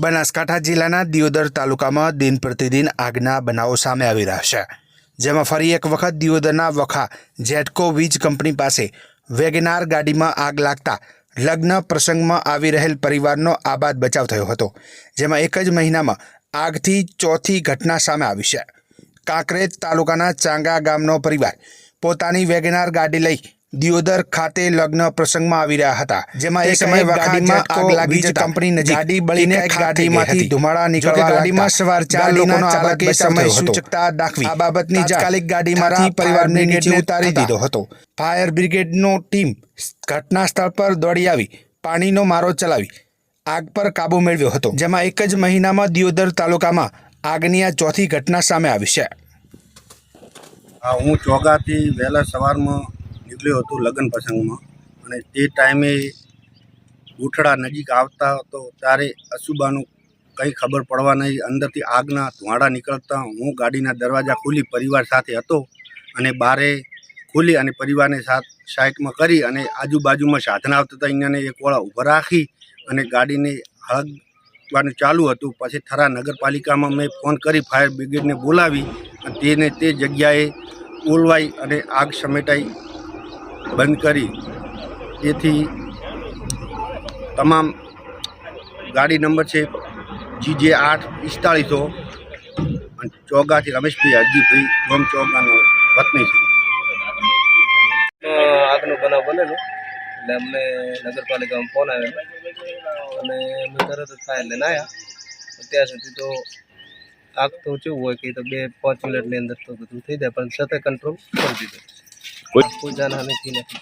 બનાસકાંઠા જિલ્લાના દિયોદર તાલુકામાં દિન પ્રતિદિન આગના બનાવો સામે આવી રહ્યા છે. જેમાં ફરી એક વખત દિયોદરના વખા જેટકો વીજ કંપની પાસે વેગનાર ગાડીમાં આગ લાગતા લગ્ન પ્રસંગમાં આવી રહેલ પરિવારનો આબાદ બચાવ થયો હતો, જેમાં એક જ મહિનામાં આગથી ચોથી ઘટના સામે આવી છે. કાંકરેજ તાલુકાના ચાંગા ગામનો પરિવાર પોતાની વેગનાર ગાડી લઈ દિયોદર ખાતે લગ્ન પ્રસંગમાં આવી રહ્યા હતા જેમાં એક સમય ગાડીમાં આગ લાગી જતા કંપની નજીક ગાડી બળીને ગાડીમાંથી ધુમાડા નીકળવા ગાડીમાં સવાર ચાર લોકોનો ચાલકે સમય સૂચકતા દાખવી આ બાબતની તાત્કાલિક ગાડીમાંથી પરિવારને નીચે ઉતારી દીધો હતો. ફાયર બ્રિગેડનો ટીમ ઘટના સ્થળ પર દોડી આવી પાણીનો મારો ચલાવી આગ પર કાબુ મેળવ્યો હતો જેમાં એક જ મહિનામાં દિયોદર તાલુકામાં આગની આ ચોથી ઘટના સામે આવી છે. હા હું ચોગાથી વહેલા સવારમાં નીકળ્યો હતો લગ્ન પ્રસંગમાં. અને તે ટાઈમે ગૂંઠડા નજીક આવતા હતો ત્યારે અસુબાનું કંઈ ખબર પડવા નહીં. અંદરથી આગના ધુમાડા નીકળતા હું ગાડીના દરવાજા ખોલી પરિવાર સાથે હતો અને બારે ખોલી અને પરિવારને સાથ સાઈડમાં કરી અને આજુબાજુમાં સાધન આવતા હતા. અહીંયાને એક વાળા ઊભા રાખી અને ગાડીને હળગવાનું ચાલુ હતું. પછી થરા નગરપાલિકામાં મેં ફોન કરી ફાયર બ્રિગેડને બોલાવી અને તેને તે જગ્યાએ બોલવાઈ અને આગ સમેટાઈ. બંધ કરી તેથી તમામ ગાડી નંબર છે જીજે આઠ પિસ્તાળીસો અને ચોગાથી રમેશભાઈ હરજીભાઈ ગોમ ચોગાનો પત્ની છે. આગનો બનાવ બનેલો. એટલે અમને નગરપાલિકામાં ફોન આવેલો. અને અમે તરત જ ફાયર લઈને આવ્યા ત્યાં સુધી તો આગ તો કેવું હોય કે તો બે પાંચ મિનિટની અંદર તો બધું થઈ જાય, પણ છતાં કંટ્રોલ કરી દીધો કોઈ જાનહાનિ થઈ નથી